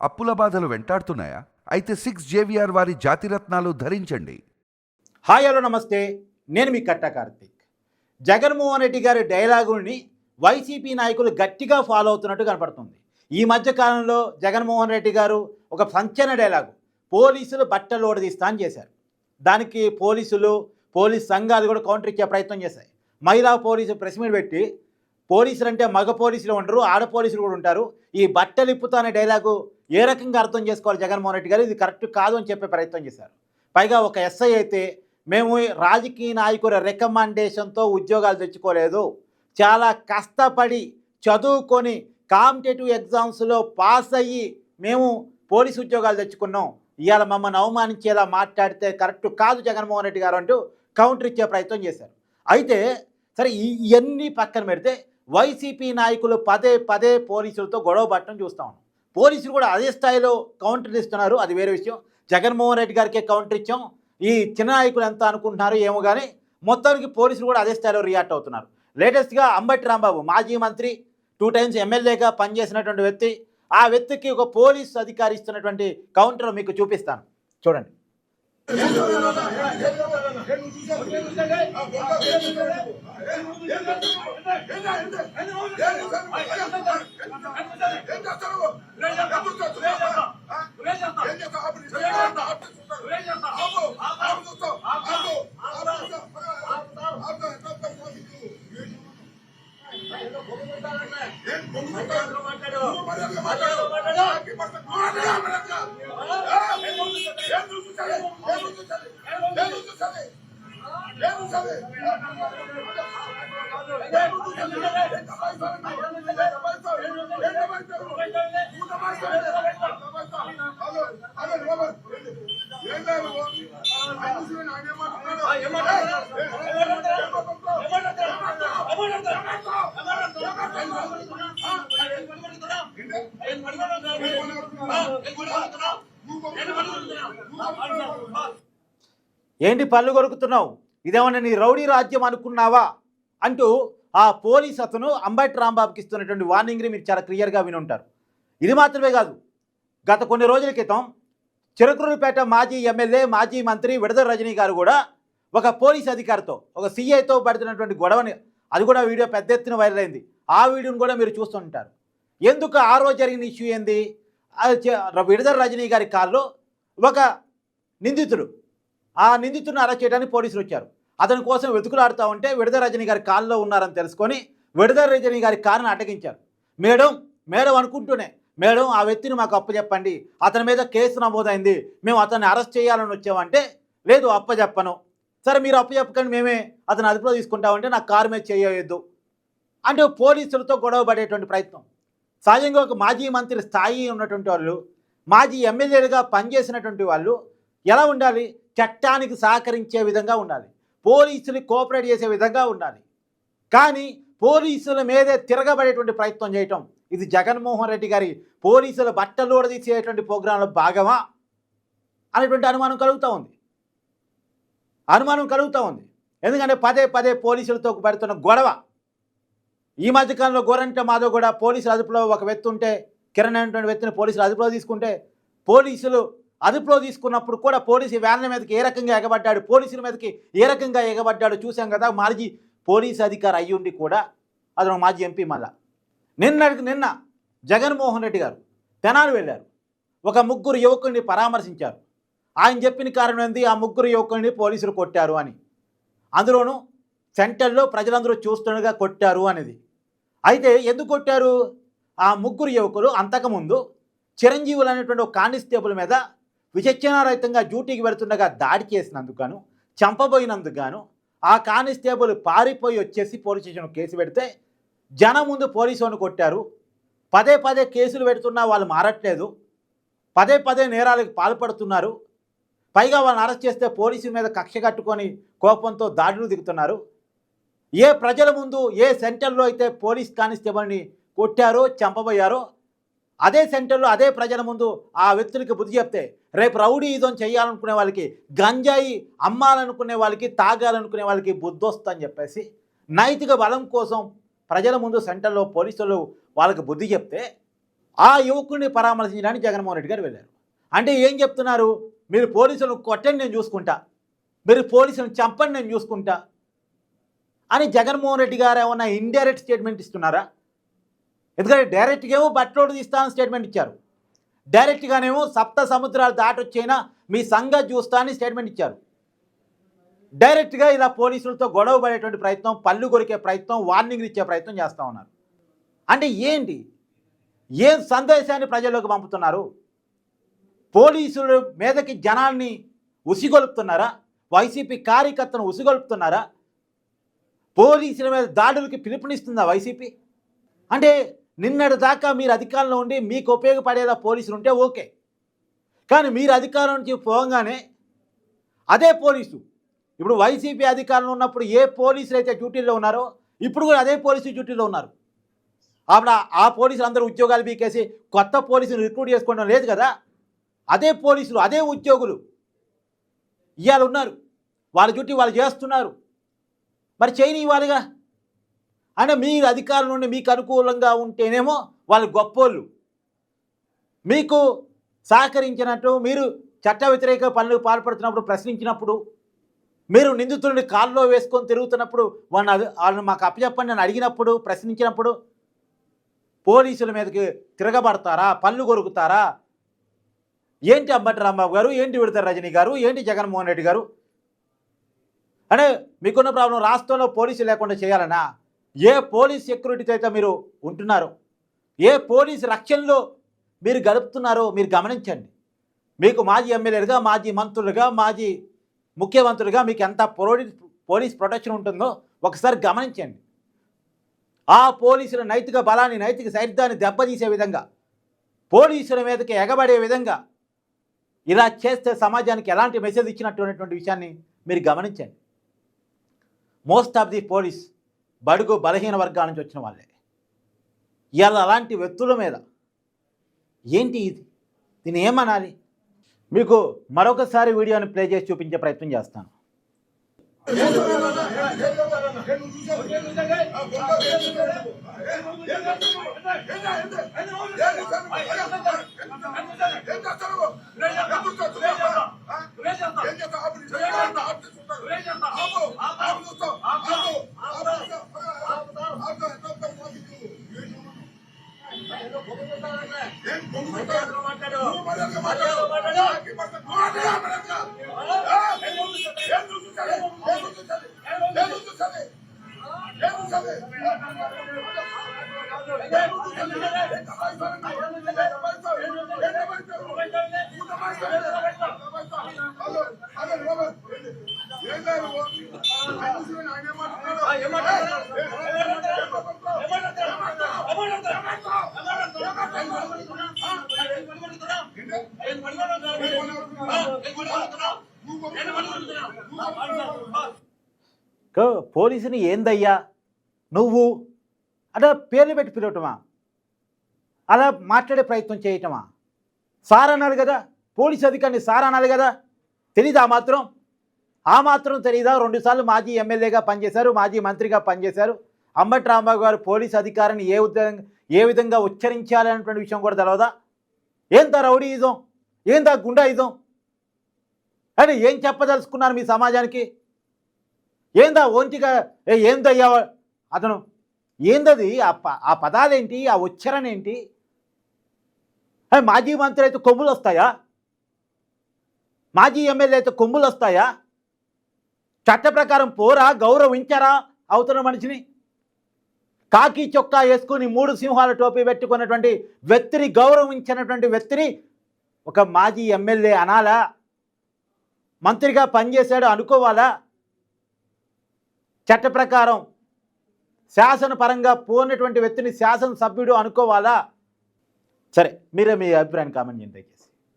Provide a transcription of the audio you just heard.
అప్పుల బాధలు వెంటాడుతున్నాయా? అయితే సిక్స్ జేవిఆర్ వారి జాతిరత్నాలు ధరించండి. హాయ్ హలో నమస్తే. నేను మీ కట్ట కార్తీక్. జగన్మోహన్ రెడ్డి గారి డైలాగుని వైసీపీ నాయకులు గట్టిగా ఫాలో అవుతున్నట్టు కనపడుతుంది. ఈ మధ్య కాలంలో జగన్మోహన్ రెడ్డి గారు ఒక సంచలన డైలాగు పోలీసులు బట్టలు ఓడదీస్తా అని చేశారు. దానికి పోలీసులు పోలీస్ సంఘాలు కూడా కౌంటర్ ఇచ్చే ప్రయత్నం చేశాయి. మహిళా పోలీసు ప్రెస్ మీట్ పెట్టి పోలీసులు అంటే మగ పోలీసులు ఉండరు ఆడ పోలీసులు కూడా ఉంటారు. ఈ బట్టలు ఇప్పుతా అనే డైలాగు ఏ రకంగా అర్థం చేసుకోవాలి జగన్మోహన్ రెడ్డి గారు? ఇది కరెక్ట్ కాదు అని చెప్పే ప్రయత్నం చేశారు. పైగా ఒక ఎస్ఐ అయితే మేము రాజకీయ నాయకుల రికమెండేషన్తో ఉద్యోగాలు తెచ్చుకోలేదు. చాలా కష్టపడి చదువుకొని కాంపిటేటివ్ ఎగ్జామ్స్లో పాస్ అయ్యి మేము పోలీసు ఉద్యోగాలు తెచ్చుకున్నాం. ఇవాళ మమ్మల్ని అవమానించేలా మాట్లాడితే కరెక్ట్ కాదు జగన్మోహన్ రెడ్డి గారు అంటూ కౌంటర్ ఇచ్చే ప్రయత్నం చేశారు. అయితే సరే ఇవన్నీ పక్కన పెడితే వైసీపీ నాయకులు పదే పదే పోలీసులతో గొడవ పట్టడం చూస్తా ఉన్నాం. పోలీసులు కూడా అదే స్థాయిలో కౌంటర్ ఇస్తున్నారు. అది వేరే విషయం. జగన్మోహన్ రెడ్డి గారికే కౌంటర్ ఇచ్చాం. ఈ చిన్న నాయకులు ఎంత అనుకుంటున్నారో ఏమో కానీ మొత్తానికి పోలీసులు కూడా అదే స్థాయిలో రియాక్ట్ అవుతున్నారు. లేటెస్ట్గా అంబటి రాంబాబు మాజీ మంత్రి టూ టైమ్స్ ఎమ్మెల్యేగా పనిచేసినటువంటి వ్యక్తి ఆ వ్యక్తికి ఒక పోలీస్ అధికారి ఇస్తున్నటువంటి కౌంటర్ మీకు చూపిస్తాను. చూడండి. ఏం చేస్తావు ఏం ఏంటి పళ్ళు కొరుకుతున్నావు? ఇదేమన్నా నీ రౌడీ రాజ్యం అనుకున్నావా? అంటూ ఆ పోలీస్ అతను అంబటి రాంబాబుకి ఇస్తున్నటువంటి వార్నింగ్ని మీరు చాలా క్లియర్గా విని ఉంటారు. ఇది మాత్రమే కాదు గత కొన్ని రోజుల క్రితం చిరకురుపేట మాజీ ఎమ్మెల్యే మాజీ మంత్రి విడదల రజనీ గారు కూడా ఒక పోలీస్ అధికారితో ఒక సీఐతో పడుతున్నటువంటి గొడవని అది కూడా వీడియో పెద్ద ఎత్తున వైరల్ అయింది. ఆ వీడియోని కూడా మీరు చూస్తుంటారు ఎందుకు ఆ రోజు జరిగిన ఇష్యూ ఏంది? విడదల రజనీ గారి కారులో ఒక నిందితుడు. ఆ నిందితుడిని అరెస్ట్ చేయడానికి పోలీసులు వచ్చారు. అతని కోసం వెతుకులాడుతూ ఉంటే విడద రజనీ గారి కాల్లో ఉన్నారని తెలుసుకొని విడద రజనీ గారి కారుని అటగించారు. మేడం మేడం అనుకుంటూనే మేడం ఆ వ్యక్తిని మాకు అప్పచెప్పండి అతని మీద కేసు నమోదైంది. మేము అతన్ని అరెస్ట్ చేయాలని వచ్చామంటే లేదు అప్పచెప్పను సరే మీరు అప్పచెప్పకండి మేమే అతను అదుపులో తీసుకుంటామంటే నాకు కారు మీద చేయవద్దు అంటే పోలీసులతో గొడవ పడేటువంటి ప్రయత్నం. సహజంగా ఒక మాజీ మంత్రి స్థాయి ఉన్నటువంటి వాళ్ళు మాజీ ఎమ్మెల్యేలుగా పనిచేసినటువంటి వాళ్ళు ఎలా ఉండాలి? చట్టానికి సహకరించే విధంగా ఉండాలి. పోలీసులు కోఆపరేట్ చేసే విధంగా ఉండాలి. కానీ పోలీసుల మీదే తిరగబడేటువంటి ప్రయత్నం చేయటం ఇది జగన్మోహన్ రెడ్డి గారి పోలీసుల బట్టలు తీసేటువంటి ప్రోగ్రాంలో భాగమా? అనేటువంటి అనుమానం కలుగుతూ ఉంది. అనుమానం కలుగుతూ ఉంది. ఎందుకంటే పదే పదే పోలీసులతో పడుతున్న గొడవ. ఈ మధ్యకాలంలో గోరంట మాధవ్ కూడా పోలీసుల అదుపులో ఒక వ్యక్తి ఉంటే కిరణ్ అనేటువంటి వ్యక్తిని పోలీసులు అదుపులో తీసుకుంటే పోలీసులు అదుపులో తీసుకున్నప్పుడు కూడా పోలీసు వ్యాన్ల మీదకి ఏ రకంగా ఎగబడ్డాడు పోలీసుల మీదకి ఏ రకంగా ఎగబడ్డాడు చూసాం కదా మాజీ పోలీసు అధికారి అయ్యుండి కూడా అతను మాజీ ఎంపీ మళ్ళా. నిన్న నిన్న జగన్మోహన్ రెడ్డి గారు తెనాలు వెళ్ళారు. ఒక ముగ్గురు యువకుడిని పరామర్శించారు. ఆయన చెప్పిన కారణం ఏంది? ఆ ముగ్గురు యువకుడిని పోలీసులు కొట్టారు అని. అందులోనూ సెంటర్లో ప్రజలందరూ చూస్తుండగా కొట్టారు అనేది. అయితే ఎందుకు కొట్టారు? ఆ ముగ్గురు యువకులు అంతకుముందు చిరంజీవులు అనేటువంటి ఒక కానిస్టేబుల్ మీద విచక్షణారహితంగా డ్యూటీకి వెళుతుండగా దాడి చేసినందుకు గాను చంపబోయినందుకు గాను ఆ కానిస్టేబుల్ పారిపోయి వచ్చేసి పోలీస్ స్టేషన్ కేసు పెడితే జనం ముందు పోలీసు కొట్టారు. పదే పదే కేసులు పెడుతున్నా వాళ్ళు మారట్లేదు. పదే పదే నేరాలకు పాల్పడుతున్నారు. పైగా వాళ్ళని అరెస్ట్ చేస్తే పోలీసుల మీద కక్ష కట్టుకొని కోపంతో దాడులు దిగుతున్నారు. ఏ ప్రజల ముందు ఏ సెంటర్లో అయితే పోలీస్ కానిస్టేబుల్ని కొట్టారో చంపబోయారో అదే సెంటర్లో అదే ప్రజల ముందు ఆ వ్యక్తులకి బుద్ధి చెప్తే రేపు రౌడీ ఇదం చేయాలనుకునే వాళ్ళకి గంజాయి అమ్మాలనుకునే వాళ్ళకి తాగాలనుకునే వాళ్ళకి బుద్ధొస్తుందని చెప్పేసి నైతిక బలం కోసం ప్రజల ముందు సెంటర్లో పోలీసులు వాళ్ళకి బుద్ధి చెప్తే ఆ యువకుడిని పరామర్శించడానికి జగన్మోహన్ రెడ్డి గారు వెళ్ళారు. అంటే ఏం చెప్తున్నారు? మీరు పోలీసులను కొట్టండి నేను చూసుకుంటా. మీరు పోలీసులను చంపండి నేను చూసుకుంటా. అని జగన్మోహన్ రెడ్డి గారు ఏమన్నా ఇండైరెక్ట్ స్టేట్మెంట్ ఇస్తున్నారా? ఎందుకంటే డైరెక్ట్గా ఏమో బట్టలోడు తీస్తానని స్టేట్మెంట్ ఇచ్చారు. డైరెక్ట్గానేమో సప్త సముద్రాలు దాటొచ్చైనా మీ సంగతి చూస్తా అని స్టేట్మెంట్ ఇచ్చారు డైరెక్ట్గా ఇలా పోలీసులతో గొడవ పడేటువంటి ప్రయత్నం పళ్ళు కొరికే ప్రయత్నం వార్నింగ్లు ఇచ్చే ప్రయత్నం చేస్తూ ఉన్నారు. అంటే ఏంటి? ఏం సందేశాన్ని ప్రజల్లోకి పంపుతున్నారు? పోలీసుల మీదకి జనాల్ని ఉసిగొలుపుతున్నారా? వైసీపీ కార్యకర్తను ఉసిగొలుపుతున్నారా? పోలీసుల మీద దాడులకి పిలుపునిస్తుందా వైసీపీ? అంటే నిన్నటి దాకా మీరు అధికారంలో ఉండి మీకు ఉపయోగపడేలా పోలీసులు ఉంటే ఓకే. కానీ మీరు అధికారం నుంచి పోగానే అదే పోలీసు. ఇప్పుడు వైసీపీ అధికారంలో ఉన్నప్పుడు ఏ పోలీసులు అయితే డ్యూటీలో ఉన్నారో ఇప్పుడు కూడా అదే పోలీసు డ్యూటీలో ఉన్నారు. అప్పుడు ఆ- ఆ పోలీసులు అందరూ ఉద్యోగాలు బీకేసి కొత్త పోలీసులు రిక్రూట్ చేసుకోవడం లేదు కదా? అదే పోలీసులు అదే ఉద్యోగులు ఇవాళ ఉన్నారు. వాళ్ళ డ్యూటీ వాళ్ళు చేస్తున్నారు. మరి చేయని ఇవ్వాలిగా అంటే మీరు అధికారం నుండి మీకు అనుకూలంగా ఉంటేనేమో వాళ్ళు గొప్పోళ్ళు. మీకు సహకరించినట్టు మీరు చట్ట వ్యతిరేక పనులకు పాల్పడుతున్నప్పుడు ప్రశ్నించినప్పుడు మీరు నిందితుడిని కాల్లో వేసుకొని తిరుగుతున్నప్పుడు వాళ్ళని అది వాళ్ళని మాకు అప్పచెప్పండి అని అడిగినప్పుడు ప్రశ్నించినప్పుడు పోలీసుల మీదకి తిరగబడతారా? పళ్ళు కొరుకుతారా? ఏంటి అంబటి రాంబాబు గారు? ఏంటి విడతారు రజనీ గారు? ఏంటి జగన్మోహన్ రెడ్డి గారు? అంటే మీకున్న ప్రాబ్లం రాష్ట్రంలో పోలీసులు లేకుండా చేయాలనా? ఏ పోలీస్ సెక్యూరిటీతో అయితే మీరు ఉంటున్నారో ఏ పోలీస్ రక్షణలో మీరు గడుపుతున్నారో మీరు గమనించండి. మీకు మాజీ ఎమ్మెల్యేలుగా మాజీ మంత్రులుగా మాజీ ముఖ్యమంత్రులుగా మీకు ఎంత పోలీస్ పోలీస్ ప్రొటెక్షన్ ఉంటుందో ఒకసారి గమనించండి. ఆ పోలీసుల నైతిక బలాన్ని నైతిక సైద్ధాన్ని దెబ్బతీసే విధంగా పోలీసుల మీదకి ఎగబడే విధంగా ఇలా చేస్తే సమాజానికి ఎలాంటి మెసేజ్ ఇచ్చినటువంటి విషయాన్ని మీరు గమనించండి. మోస్ట్ ఆఫ్ ది పోలీస్ బడుగు బలహీన వర్గాల నుంచి వచ్చిన వాళ్ళే. ఇవాళ అలాంటి వ్యక్తుల మీద ఏంటి ఇది? దీన్ని ఏమనాలి? మీకు మరొకసారి వీడియోని ప్లే చేసి చూపించే ప్రయత్నం చేస్తాను. క- పోలీసుని ఏందయ్యా? నువ్వు? అంటే పేర్లు పెట్టి పిలవటమా? అలా మాట్లాడే ప్రయత్నం చేయటమా? సార్ అనాలి కదా పోలీస్ అధికారిని సార్ అనాలి కదా? తెలీదా ఆ మాత్రం? ఆ మాత్రం తెలీదా? రెండుసార్లు మాజీ ఎమ్మెల్యేగా పనిచేశారు మాజీ మంత్రిగా పనిచేశారు. అంబటి రాంబాబు గారు పోలీస్ అధికారిని ఏ విధంగా ఏ విధంగా ఉచ్చరించాలి అనేటువంటి విషయం కూడా తెలియదా ఏందా రౌడీయిజం? ఏందా గుండాయిజం? అని ఏం చెప్పదలుచుకున్నారు మీ సమాజానికి? ఏందా ఒంటిగా ఏ ఏందయ్యా అతను ఏందది? ఆ ప ఆ పదాలేంటి? ఆ ఉచ్చరణ ఏంటి మాజీ మంత్రి అయితే కొమ్ములు వస్తాయా? మాజీ ఎమ్మెల్యే అయితే కొమ్ములు వస్తాయా? చట్ట ప్రకారం పోరా గౌరవించరా అవుతున్న మనిషిని? కాకి చొక్కా వేసుకుని మూడు సింహాల టోపీ పెట్టుకున్నటువంటి వ్యక్తిని గౌరవించినటువంటి వ్యక్తిని ఒక మాజీ ఎమ్మెల్యే అనాలా? మంత్రిగా పనిచేశాడు అనుకోవాలా? చట్ట ప్రకారం శాసనపరంగా పోనటువంటి వ్యక్తిని శాసనసభ్యుడు అనుకోవాలా? సరే మీరే మీ అభిప్రాయాన్ని కామెంట్ చేయండి.